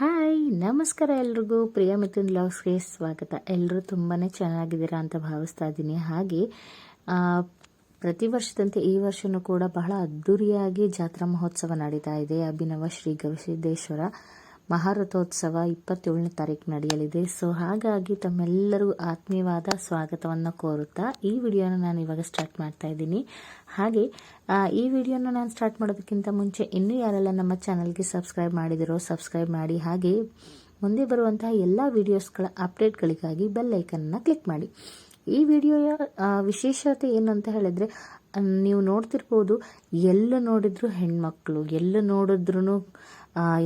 Hi, ನಮಸ್ಕಾರ ಎಲ್ರಿಗೂ. ಪ್ರಿಯ ಮಿಥುನ್ ಬ್ಲಾಗ್ಸ್ಗೆ ಸ್ವಾಗತ. ಎಲ್ಲರೂ ತುಂಬಾ ಚೆನ್ನಾಗಿದ್ದೀರಾ ಅಂತ ಭಾವಿಸ್ತಾ ಇದ್ದೀನಿ. ಹಾಗೆ ಪ್ರತಿ ವರ್ಷದಂತೆ ಈ ವರ್ಷನೂ ಕೂಡ ಬಹಳ ಅದ್ಧೂರಿಯಾಗಿ ಜಾತ್ರಾ ಮಹೋತ್ಸವ ನಡೀತಾ ಇದೆ. ಅಭಿನವ ಶ್ರೀ ಗವಿಸಿದ್ದೇಶ್ವರ. ಮಹಾರಥೋತ್ಸವ ಇಪ್ಪತ್ತೇಳನೇ ತಾರೀಕು ನಡೆಯಲಿದೆ. ಸೊ ಹಾಗಾಗಿ ತಮ್ಮೆಲ್ಲರಿಗೂ ಆತ್ಮೀಯವಾದ ಸ್ವಾಗತವನ್ನು ಕೋರುತ್ತಾ ಈ ವಿಡಿಯೋನ ನಾನು ಇವಾಗ ಸ್ಟಾರ್ಟ್ ಮಾಡ್ತಾ ಇದ್ದೀನಿ. ಹಾಗೆ ಈ ವಿಡಿಯೋನ ನಾನು ಸ್ಟಾರ್ಟ್ ಮಾಡೋದಕ್ಕಿಂತ ಮುಂಚೆ ಇನ್ನೂ ಯಾರೆಲ್ಲ ನಮ್ಮ ಚಾನಲ್ಗೆ ಸಬ್ಸ್ಕ್ರೈಬ್ ಮಾಡಿದಿರೋ ಸಬ್ಸ್ಕ್ರೈಬ್ ಮಾಡಿ. ಹಾಗೆ, ಮುಂದೆ ಬರುವಂತಹ ಎಲ್ಲ ವಿಡಿಯೋಸ್ಗಳ ಅಪ್ಡೇಟ್ಗಳಿಗಾಗಿ ಬೆಲ್ ಐಕನ್ನ ಕ್ಲಿಕ್ ಮಾಡಿ. ಈ ವಿಡಿಯೋಯ ವಿಶೇಷತೆ ಏನು ಅಂತ ಹೇಳಿದ್ರೆ ನೀವು ನೋಡ್ತಿರ್ಬೋದು, ಎಲ್ಲ ನೋಡಿದ್ರು ಹೆಣ್ಮಕ್ಳು, ಎಲ್ಲ ನೋಡಿದ್ರು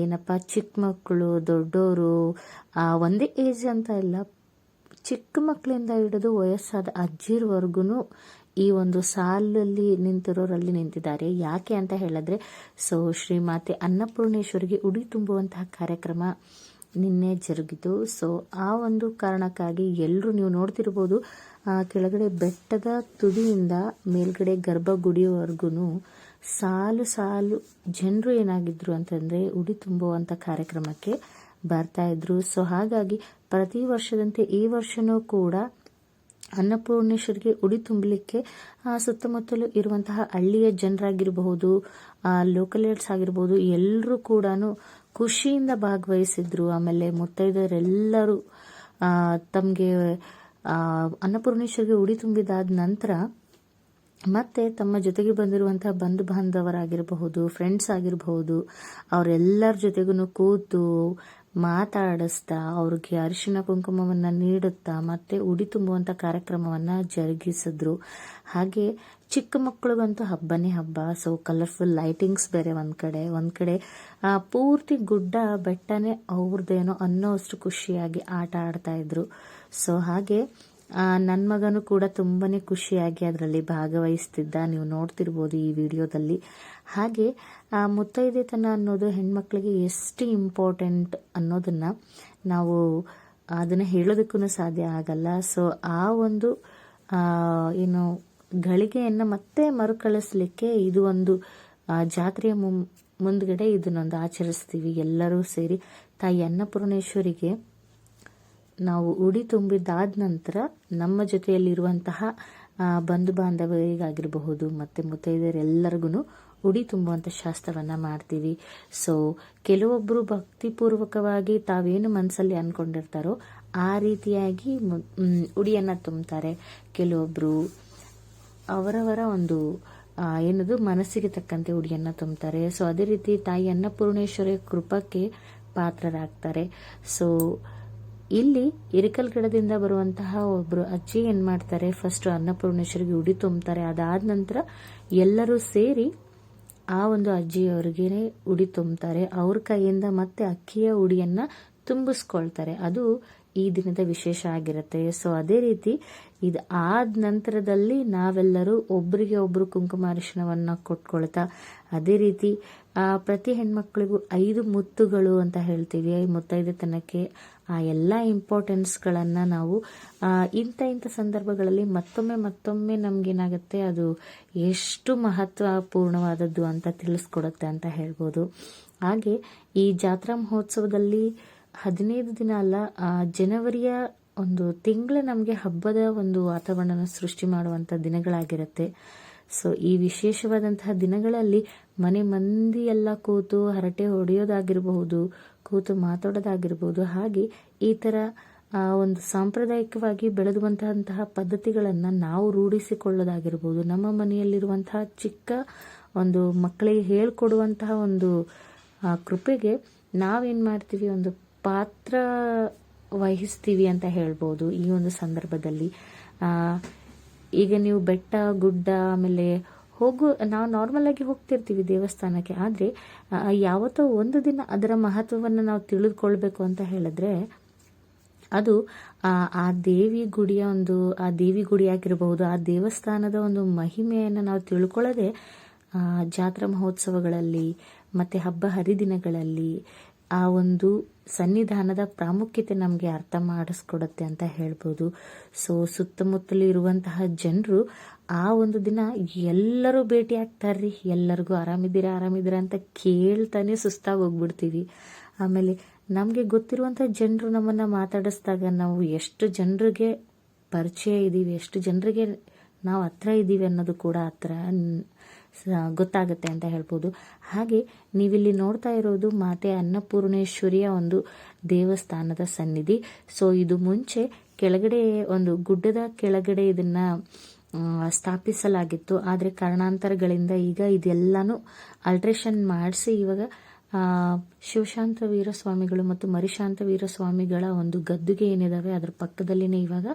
ಏನಪ್ಪ, ಚಿಕ್ಕ ಮಕ್ಕಳು ದೊಡ್ಡವರು ಒಂದೇ ಏಜ್ ಅಂತ ಇಲ್ಲ ಚಿಕ್ಕ ಮಕ್ಕಳಿಂದ ಹಿಡಿದು ವಯಸ್ಸಾದ ಅಜ್ಜಿರ್ವರೆಗೂ ಈ ಒಂದು ಸಾಲಲ್ಲಿ ನಿಂತಿರೋರಲ್ಲಿ ನಿಂತಿದ್ದಾರೆ. ಯಾಕೆ ಅಂತ ಹೇಳಿದ್ರೆ ಸೊ ಶ್ರೀಮಾತೆ ಅನ್ನಪೂರ್ಣೇಶ್ವರಿಗೆ ಉಡಿ ತುಂಬುವಂತಹ ಕಾರ್ಯಕ್ರಮ ನಿನ್ನೆ ಜರುಗಿತು. ಸೊ ಆ ಒಂದು ಕಾರಣಕ್ಕಾಗಿ ಎಲ್ಲರೂ ನೀವು ನೋಡ್ತಿರ್ಬೋದು ಕೆಳಗಡೆ ಬೆಟ್ಟದ ತುದಿಯಿಂದ ಮೇಲ್ಗಡೆ ಗರ್ಭಗುಡಿಯವರೆಗೂ ಸಾಲು ಸಾಲು ಜನರು ಏನಾಗಿದ್ರು ಅಂತಂದರೆ ಉಡಿ ತುಂಬುವಂಥ ಕಾರ್ಯಕ್ರಮಕ್ಕೆ ಬರ್ತಾ ಇದ್ರು. ಸೊ ಹಾಗಾಗಿ ಪ್ರತಿ ವರ್ಷದಂತೆ ಈ ವರ್ಷನೂ ಕೂಡ ಅನ್ನಪೂರ್ಣೇಶ್ವರಿಗೆ ಉಡಿ ತುಂಬಲಿಕ್ಕೆ ಸುತ್ತಮುತ್ತಲು ಇರುವಂತಹ ಹಳ್ಳಿಯ ಜನರಾಗಿರಬಹುದು ಲೋಕಲೇಟ್ಸ್ ಆಗಿರ್ಬೋದು ಎಲ್ಲರೂ ಕೂಡ ಖುಷಿಯಿಂದ ಭಾಗವಹಿಸಿದ್ರು. ಆಮೇಲೆ ಮುತ್ತೈದರೆಲ್ಲರೂ ತಮಗೆ ಅನ್ನಪೂರ್ಣೇಶ್ವರಿಗೆ ಉಡಿ ತುಂಬಿದಾದ ನಂತರ ಮತ್ತೆ ತಮ್ಮ ಜೊತೆಗೆ ಬಂದಿರುವಂಥ ಬಂಧು ಬಾಂಧವರಾಗಿರಬಹುದು ಫ್ರೆಂಡ್ಸ್ ಆಗಿರಬಹುದು, ಅವರೆಲ್ಲರ ಜೊತೆಗೂ ಕೂತು ಮಾತಾಡಿಸ್ತಾ ಅವ್ರಿಗೆ ಅರಿಶಿನ ಕುಂಕುಮವನ್ನು ನೀಡುತ್ತಾ ಮತ್ತೆ ಉಡಿ ತುಂಬುವಂಥ ಕಾರ್ಯಕ್ರಮವನ್ನು ಜರುಗಿಸಿದ್ರು. ಹಾಗೆ ಚಿಕ್ಕ ಮಕ್ಕಳಿಗಂತೂ ಹಬ್ಬನೇ ಹಬ್ಬ. ಸೊ ಕಲರ್ಫುಲ್ ಲೈಟಿಂಗ್ಸ್ ಬೇರೆ ಒಂದು ಕಡೆ. ಒಂದು ಕಡೆ ಪೂರ್ತಿ ಗುಡ್ಡ ಬೆಟ್ಟನೇ ಅವ್ರದ್ದೇನೋ ಅನ್ನೋ ಅಷ್ಟು ಖುಷಿಯಾಗಿ ಆಟ ಆಡ್ತಾ ಇದ್ರು. ಸೊ ಹಾಗೆ ನನ್ನ ಮಗನು ಕೂಡ ತುಂಬಾ ಖುಷಿಯಾಗಿ ಅದರಲ್ಲಿ ಭಾಗವಹಿಸ್ತಿದ್ದ. ನೀವು ನೋಡ್ತಿರ್ಬೋದು ಈ ವಿಡಿಯೋದಲ್ಲಿ. ಹಾಗೆ ಮುತ್ತೈದೆತನ ಅನ್ನೋದು ಹೆಣ್ಮಕ್ಳಿಗೆ ಎಷ್ಟು ಇಂಪಾರ್ಟೆಂಟ್ ಅನ್ನೋದನ್ನ ನಾವು ಅದನ್ನ ಹೇಳೋದಕ್ಕೂ ಸಾಧ್ಯ ಆಗಲ್ಲ. ಸೊ ಆ ಒಂದು ಏನು ಗಳಿಗೆಯನ್ನ ಮತ್ತೆ ಮರುಕಳಿಸ್ಲಿಕ್ಕೆ ಇದು ಒಂದು ಜಾತ್ರೆಯ ಮುಂದ್ಗಡೆ ಇದನ್ನೊಂದು ಆಚರಿಸ್ತೀವಿ. ಎಲ್ಲರೂ ಸೇರಿ ತಾಯಿ ಅನ್ನಪೂರ್ಣೇಶ್ವರಿಗೆ. ನಾವು ಉಡಿ ತುಂಬಿದಾದ ನಂತರ ನಮ್ಮ ಜೊತೆಯಲ್ಲಿರುವಂತಹ ಬಂಧು ಬಾಂಧವರಿಗಾಗಿರಬಹುದು, ಮತ್ತು ಮುತ್ತೈದರೆಲ್ಲರಿಗೂ ಉಡಿ ತುಂಬುವಂತ ಶಾಸ್ತ್ರವನ್ನ ಮಾಡ್ತೀವಿ. ಸೊ ಕೆಲವೊಬ್ಬರು ಭಕ್ತಿಪೂರ್ವಕವಾಗಿ ತಾವೇನು ಮನಸ್ಸಲ್ಲಿ ಅನ್ಕೊಂಡಿರ್ತಾರೋ ಆ ರೀತಿಯಾಗಿ ಉಡಿಯನ್ನು ತುಂಬ್ತಾರೆ. ಕೆಲವೊಬ್ರು ಅವರವರ ಒಂದು ಏನದು ಮನಸ್ಸಿಗೆ ತಕ್ಕಂತೆ ಉಡಿಯನ್ನು ತುಂಬ್ತಾರೆ. ಸೊ ಅದೇ ರೀತಿ ತಾಯಿ ಅನ್ನಪೂರ್ಣೇಶ್ವರಿ ಕೃಪಕ್ಕೆ ಪಾತ್ರರಾಗ್ತಾರೆ. ಸೊ ಇಲ್ಲಿ ಇರಿಕಲ್ ಗಿಡದಿಂದ ಬರುವಂತಹ ಒಬ್ರು ಅಜ್ಜಿ ಏನ್ ಮಾಡ್ತಾರೆ? ಫಸ್ಟ್ ಅನ್ನಪೂರ್ಣೇಶ್ವರಿಗೆ ಉಡಿ ತುಂಬ್ತಾರೆ ಅದಾದ ನಂತರ ಎಲ್ಲರೂ ಸೇರಿ ಆ ಒಂದು ಅಜ್ಜಿಯವರಿಗೆ ಉಡಿ ತುಂಬ್ತಾರೆ ಅವ್ರ ಕೈಯಿಂದ ಮತ್ತೆ ಅಕ್ಕಿಯ ಉಡಿಯನ್ನ ತುಂಬಿಸ್ಕೊಳ್ತಾರೆ. ಅದು ಈ ದಿನದ ವಿಶೇಷ ಆಗಿರುತ್ತೆ. ಸೊ ಅದೇ ರೀತಿ ಇದು ಆದ ನಂತರದಲ್ಲಿ ನಾವೆಲ್ಲರೂ ಒಬ್ಬರಿಗೆ ಒಬ್ಬರು ಕುಂಕುಮ ಅರಿಶಿಣವನ್ನ ಕೊಟ್ಕೊಳ್ತಾ, ಅದೇ ರೀತಿ ಪ್ರತಿ ಹೆಣ್ಮಕ್ಳಿಗೂ ಐದು ಮುತ್ತುಗಳು ಅಂತ ಹೇಳ್ತೀವಿ. ಮುತ್ತೈದೆತನಕ್ಕೆ ಆ ಎಲ್ಲ ಇಂಪಾರ್ಟೆನ್ಸ್ಗಳನ್ನು ನಾವು ಇಂಥ ಇಂಥ ಸಂದರ್ಭಗಳಲ್ಲಿ ಮತ್ತೊಮ್ಮೆ ಮತ್ತೊಮ್ಮೆ ನಮಗೇನಾಗುತ್ತೆ ಅದು ಎಷ್ಟು ಮಹತ್ವಪೂರ್ಣವಾದದ್ದು ಅಂತ ತಿಳಿಸ್ಕೊಡುತ್ತೆ ಅಂತ ಹೇಳ್ಬೋದು. ಹಾಗೆ ಈ ಜಾತ್ರಾ ಮಹೋತ್ಸವದಲ್ಲಿ ಹದಿನೈದು ದಿನ ಅಲ್ಲ ಜನವರಿಯ ಒಂದು ತಿಂಗಳ ನಮಗೆ ಹಬ್ಬದ ಒಂದು ವಾತಾವರಣ ಸೃಷ್ಟಿ ಮಾಡುವಂತ ದಿನಗಳಾಗಿರುತ್ತೆ. ಸೊ ಈ ವಿಶೇಷವಾದಂತಹ ದಿನಗಳಲ್ಲಿ ಮನೆ ಮಂದಿ ಎಲ್ಲ ಕೂತು ಹರಟೆ ಹೊಡೆಯೋದಾಗಿರಬಹುದು ಕೂತು ಮಾತಾಡೋದಾಗಿರ್ಬೋದು, ಹಾಗೆ ಈ ಥರ ಒಂದು ಸಾಂಪ್ರದಾಯಿಕವಾಗಿ ಬೆಳೆದುವಂತಹ ಪದ್ಧತಿಗಳನ್ನು ನಾವು ರೂಢಿಸಿಕೊಳ್ಳೋದಾಗಿರ್ಬೋದು, ನಮ್ಮ ಮನೆಯಲ್ಲಿರುವಂತಹ ಚಿಕ್ಕ ಒಂದು ಮಕ್ಕಳಿಗೆ ಹೇಳ್ಕೊಡುವಂತಹ ಒಂದು ಕೃಪೆಗೆ ನಾವೇನು ಮಾಡ್ತೀವಿ, ಒಂದು ಪಾತ್ರ ವಹಿಸ್ತೀವಿ ಅಂತ ಹೇಳ್ಬೋದು ಈ ಒಂದು ಸಂದರ್ಭದಲ್ಲಿ. ಈಗ ನೀವು ಬೆಟ್ಟ, ಗುಡ್ಡ, ಆಮೇಲೆ ಹೋಗು, ನಾವು ನಾರ್ಮಲ್ ಆಗಿ ಹೋಗ್ತಿರ್ತೀವಿ ದೇವಸ್ಥಾನಕ್ಕೆ. ಆದರೆ ಯಾವತ್ತೋ ಒಂದು ದಿನ ಅದರ ಮಹತ್ವವನ್ನು ನಾವು ತಿಳಿದುಕೊಳ್ಬೇಕು ಅಂತ ಹೇಳಿದ್ರೆ, ಅದು, ಆ ದೇವಿ ಗುಡಿಯ ಒಂದು, ಆ ದೇವಿ ಗುಡಿ ಆಗಿರಬಹುದು, ಆ ದೇವಸ್ಥಾನದ ಒಂದು ಮಹಿಮೆಯನ್ನು ನಾವು ತಿಳ್ಕೊಳ್ಳದೆ ಜಾತ್ರಾ ಮಹೋತ್ಸವಗಳಲ್ಲಿ, ಮತ್ತು ಹಬ್ಬ ಹರಿದಿನಗಳಲ್ಲಿ, ಆ ಒಂದು ಸನ್ನಿಧಾನದ ಪ್ರಾಮುಖ್ಯತೆ ನಮಗೆ ಅರ್ಥ ಮಾಡಿಸ್ಕೊಡುತ್ತೆ ಅಂತ ಹೇಳ್ಬೋದು. ಸೊ ಸುತ್ತಮುತ್ತಲು ಇರುವಂತಹ ಜನರು ಆ ಒಂದು ದಿನ ಎಲ್ಲರೂ ಭೇಟಿ ಆಗ್ತಾರ್ರಿ. ಎಲ್ಲರಿಗೂ ಆರಾಮಿದ್ದೀರಾ ಆರಾಮಿದ್ದೀರಾ ಅಂತ ಕೇಳ್ತಾನೆ ಸುಸ್ತಾಗಿ ಹೋಗ್ಬಿಡ್ತೀವಿ. ಆಮೇಲೆ ನಮಗೆ ಗೊತ್ತಿರುವಂಥ ಜನರು ನಮ್ಮನ್ನು ಮಾತಾಡಿಸ್ದಾಗ ನಾವು ಎಷ್ಟು ಜನರಿಗೆ ಪರಿಚಯ ಇದ್ದೀವಿ, ಎಷ್ಟು ಜನರಿಗೆ ನಾವು ಹತ್ರ ಇದ್ದೀವಿ ಅನ್ನೋದು ಕೂಡ ಹತ್ರ ಗೊತ್ತಾಗುತ್ತೆ ಅಂತ ಹೇಳ್ಬೋದು. ಹಾಗೆ ನೀವಿಲ್ಲಿ ನೋಡ್ತಾ ಇರೋದು ಮಾತೆ ಅನ್ನಪೂರ್ಣೇಶ್ವರಿಯ ಒಂದು ದೇವಸ್ಥಾನದ ಸನ್ನಿಧಿ. ಸೊ, ಇದು ಮುಂಚೆ ಕೆಳಗಡೆ ಒಂದು ಗುಡ್ಡದ ಕೆಳಗಡೆ ಇದನ್ನ ಸ್ಥಾಪಿಸಲಾಗಿತ್ತು. ಆದರೆ ಕಾರಣಾಂತರಗಳಿಂದ ಈಗ ಇದೆಲ್ಲನೂ ಅಲ್ಟ್ರೇಷನ್ ಮಾಡಿಸಿ ಇವಾಗ ಶಿವಶಾಂತ ವೀರಸ್ವಾಮಿಗಳು ಮತ್ತು ಮರಿಶಾಂತ ವೀರಸ್ವಾಮಿಗಳ ಒಂದು ಗದ್ದುಗೆ ಏನಿದಾವೆ, ಅದರ ಪಕ್ಕದಲ್ಲಿನೇ ಇವಾಗ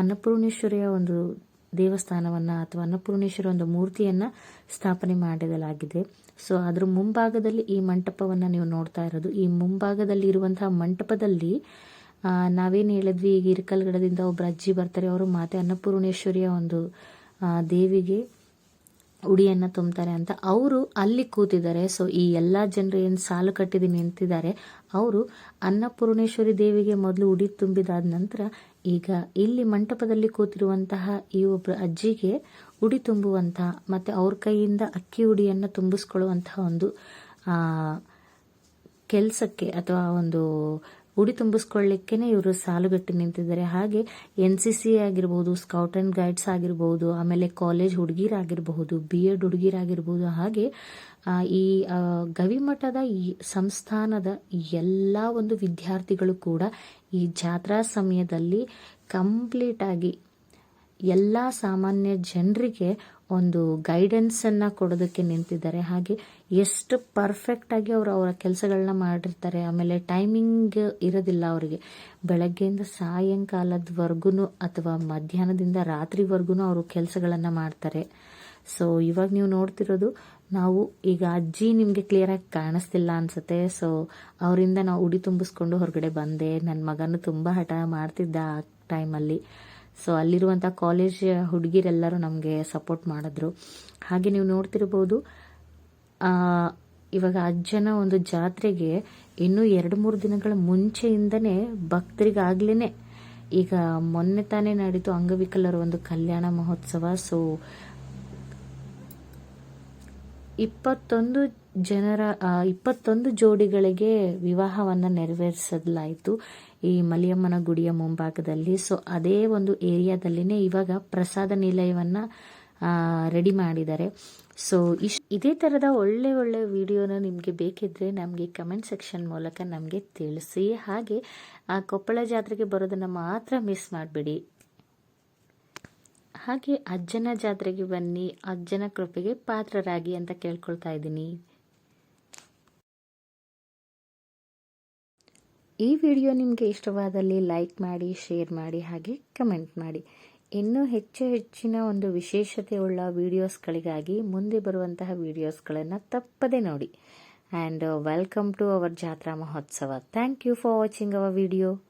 ಅನ್ನಪೂರ್ಣೇಶ್ವರಿಯ ಒಂದು ದೇವಸ್ಥಾನವನ್ನು ಅಥವಾ ಅನ್ನಪೂರ್ಣೇಶ್ವರ ಒಂದು ಮೂರ್ತಿಯನ್ನು ಸ್ಥಾಪನೆ ಮಾಡಿದಲಾಗಿದೆ ಸೊ ಅದರ ಮುಂಭಾಗದಲ್ಲಿ ಈ ಮಂಟಪವನ್ನು ನೀವು ನೋಡ್ತಾ ಇರೋದು. ಈ ಮುಂಭಾಗದಲ್ಲಿ ಇರುವಂತಹ ಮಂಟಪದಲ್ಲಿ ನಾವೇನ್ ಹೇಳಿದ್ವಿ, ಈಗ ಇರಕಲ್ಗಡದಿಂದ ಒಬ್ರು ಅಜ್ಜಿ ಬರ್ತಾರೆ, ಅವರು ಮಾತೆ ಅನ್ನಪೂರ್ಣೇಶ್ವರಿಯ ಒಂದು ದೇವಿಗೆ ಉಡಿಯನ್ನು ತುಂಬ್ತಾರೆ ಅಂತ ಅವರು ಅಲ್ಲಿ ಕೂತಿದ್ದಾರೆ. ಸೊ ಈ ಎಲ್ಲಾ ಜನರು ಏನು ಸಾಲು ಕಟ್ಟಿದ್ದು ನಿಂತಿದ್ದಾರೆ ಅವರು ಅನ್ನಪೂರ್ಣೇಶ್ವರಿ ದೇವಿಗೆ ಮೊದಲು ಉಡಿ ತುಂಬಿದಾದ ನಂತರ ಈಗ ಇಲ್ಲಿ ಮಂಟಪದಲ್ಲಿ ಕೂತಿರುವಂತಹ ಈ ಒಬ್ಬರು ಅಜ್ಜಿಗೆ ಉಡಿ ತುಂಬುವಂತಹ ಮತ್ತೆ ಅವ್ರ ಕೈಯಿಂದ ಅಕ್ಕಿ ಉಡಿಯನ್ನು ತುಂಬಿಸ್ಕೊಳ್ಳುವಂತಹ ಒಂದು ಕೆಲಸಕ್ಕೆ ಅಥವಾ ಒಂದು ಉಡಿ ತುಂಬಿಸ್ಕೊಳ್ಳಿಕ್ಕೇನೆ ಇವರು ಸಾಲುಗಟ್ಟಿ ನಿಂತಿದ್ದಾರೆ. ಹಾಗೆ ಎನ್ ಸಿ ಸಿ ಆಗಿರ್ಬೋದು, ಸ್ಕೌಟ್ ಅಂಡ್ ಗೈಡ್ಸ್ ಆಗಿರ್ಬೋದು, ಆಮೇಲೆ ಕಾಲೇಜ್ ಹುಡುಗಿರಾಗಿರ್ಬಹುದು, ಬಿ ಎಡ್ ಹುಡುಗಿರಾಗಿರ್ಬೋದು, ಹಾಗೆ ಈ ಗವಿಮಠದ ಈ ಸಂಸ್ಥಾನದ ಎಲ್ಲ ಒಂದು ವಿದ್ಯಾರ್ಥಿಗಳು ಕೂಡ ಈ ಜಾತ್ರಾ ಸಮಯದಲ್ಲಿ ಕಂಪ್ಲೀಟ್ ಆಗಿ ಎಲ್ಲ ಸಾಮಾನ್ಯ ಜನರಿಗೆ ಒಂದು ಗೈಡೆನ್ಸ್ ಅನ್ನ ಕೊಡೋದಕ್ಕೆ ನಿಂತಿದ್ದಾರೆ. ಹಾಗೆ ಎಷ್ಟು ಪರ್ಫೆಕ್ಟ್ ಆಗಿ ಅವರು ಅವರ ಕೆಲಸಗಳನ್ನ ಮಾಡಿರ್ತಾರೆ. ಆಮೇಲೆ ಟೈಮಿಂಗ್ ಇರೋದಿಲ್ಲ ಅವರಿಗೆ. ಬೆಳಗ್ಗೆಯಿಂದ ಸಾಯಂಕಾಲದವರೆಗೂ ಅಥವಾ ಮಧ್ಯಾಹ್ನದಿಂದ ರಾತ್ರಿವರೆಗೂ ಅವರು ಕೆಲಸಗಳನ್ನು ಮಾಡ್ತಾರೆ. ಸೊ ಇವಾಗ ನೀವು ನೋಡ್ತಿರೋದು, ನಾವು ಈಗ ಅಜ್ಜಿ ನಿಮಗೆ ಕ್ಲಿಯರ್ ಆಗಿ ಕಾಣಿಸ್ತಿಲ್ಲ ಅನ್ಸುತ್ತೆ. ಸೊ ಅವರಿಂದ ನಾವು ಉಡಿ ತುಂಬಿಸ್ಕೊಂಡು ಹೊರಗಡೆ ಬಂದೆ. ನನ್ನ ಮಗನೂ ತುಂಬಾ ಹಠ ಮಾಡ್ತಿದ್ದ ಆ ಟೈಮಲ್ಲಿ ಸೊ ಅಲ್ಲಿರುವಂಥ ಕಾಲೇಜ್ ಹುಡುಗಿರೆಲ್ಲರೂ ನಮಗೆ ಸಪೋರ್ಟ್ ಮಾಡಿದ್ರು. ಹಾಗೆ ನೀವು ನೋಡ್ತಿರ್ಬೋದು ಇವಾಗ ಅಜ್ಜನ ಒಂದು ಜಾತ್ರೆಗೆ ಇನ್ನೂ ಎರಡು ಮೂರು ದಿನಗಳ ಮುಂಚೆಯಿಂದನೇ ಭಕ್ತರಿಗಾಗ್ಲೇ ಈಗ ಮೊನ್ನೆ ತಾನೇ ನಡೀತು ಅಂಗವಿಕಲರ ಒಂದು ಕಲ್ಯಾಣ ಮಹೋತ್ಸವ. ಸೊ ಇಪ್ಪತ್ತೊಂದು ಜನರ ಇಪ್ಪತ್ತೊಂದು ಜೋಡಿಗಳಿಗೆ ವಿವಾಹವನ್ನ ನೆರವೇರಿಸಲಾಯಿತು ಈ ಮಲಿಯಮ್ಮನ ಗುಡಿಯ ಮುಂಭಾಗದಲ್ಲಿ. ಸೊ ಅದೇ ಒಂದು ಏರಿಯಾದಲ್ಲಿನೇ ಇವಾಗ ಪ್ರಸಾದ ನಿಲಯವನ್ನು ರೆಡಿ ಮಾಡಿದ್ದಾರೆ. ಸೊ ಇಶ್ ಇದೇ ಥರದ ಒಳ್ಳೆ ಒಳ್ಳೆ ವಿಡಿಯೋನ ನಿಮಗೆ ಬೇಕಿದ್ರೆ ನಮಗೆ ಕಮೆಂಟ್ ಸೆಕ್ಷನ್ ಮೂಲಕ ನಮಗೆ ತಿಳಿಸಿ. ಹಾಗೆ, ಆ ಕೊಪ್ಪಳ ಜಾತ್ರೆಗೆ ಬರೋದನ್ನು ಮಾತ್ರ ಮಿಸ್ ಮಾಡಬೇಡಿ. ಹಾಗೆ ಅಜ್ಜನ ಜಾತ್ರೆಗೆ ಬನ್ನಿ. ಅಜ್ಜನ ಕೃಪೆಗೆ ಪಾತ್ರರಾಗಿ ಅಂತ ಕೇಳ್ಕೊಳ್ತಾ ಇದ್ದೀನಿ. ಈ ವಿಡಿಯೋ ನಿಮಗೆ ಇಷ್ಟವಾದಲ್ಲಿ ಲೈಕ್ ಮಾಡಿ, ಶೇರ್ ಮಾಡಿ, ಹಾಗೆ ಕಮೆಂಟ್ ಮಾಡಿ. ಇನ್ನೂ ಹೆಚ್ಚು ಹೆಚ್ಚಿನ ಒಂದು ವಿಶೇಷತೆ ಉಳ್ಳ ವಿಡಿಯೋಸ್ಗಳಿಗಾಗಿ ಮುಂದೆ ಬರುವಂತಹ ವಿಡಿಯೋಸ್ಗಳನ್ನು ತಪ್ಪದೇ ನೋಡಿ. ಆ್ಯಂಡ್ ವೆಲ್ಕಮ್ ಟು ಅವರ್ ಜಾತ್ರಾ ಮಹೋತ್ಸವ. Thank you for watching our video